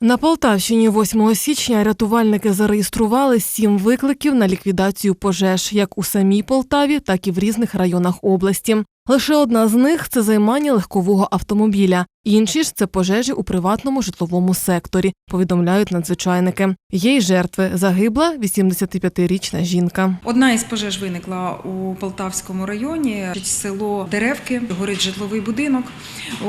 На Полтавщині 8 січня рятувальники зареєстрували сім викликів на ліквідацію пожеж як у самій Полтаві, так і в різних районах області. Лише одна з них це займання легкового автомобіля. Інші ж це пожежі у приватному житловому секторі, повідомляють надзвичайники. Є й жертви. Загибла 85-річна жінка. Одна із пожеж виникла у Полтавському районі, село Деревки, горить житловий будинок,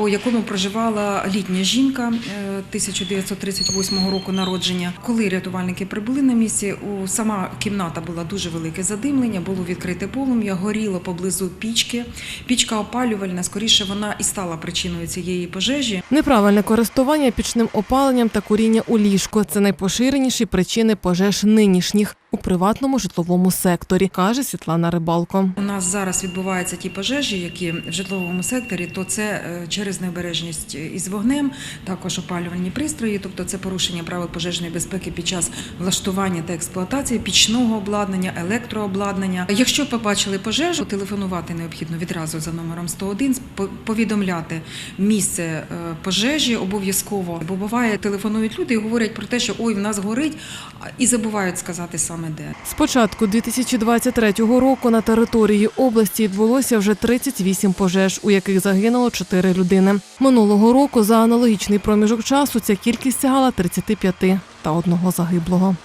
у якому проживала літня жінка е, 1938 року народження. Коли рятувальники прибули на місці, у сама кімната була дуже велике задимлення, було відкрите полум'я, горіло поблизу пічки. Пічка опалювальна, скоріше вона і стала причиною цієї пожежі. Неправильне користування пічним опаленням та куріння у ліжко це найпоширеніші причини пожеж нинішніх у приватному житловому секторі, каже Світлана Рибалко. У нас зараз відбуваються ті пожежі, які в житловому секторі, то це е, через необережність із вогнем, також опалювальні пристрої, тобто це порушення правил пожежної безпеки під час влаштування та експлуатації пічного обладнання, електрообладнання. Якщо побачили пожежу, телефонувати необхідно відразу за номером 101, по- повідомляти місце е, пожежі обов'язково. Бо буває, телефонують люди і говорять про те, що ой, в нас горить, і забувають сказати саме де. З початку 2023 року на території області відбулося вже 38 пожеж, у яких загинуло 4 людини. Минулого року за аналогічний проміжок часу ця кількість сягала 35 та одного загиблого.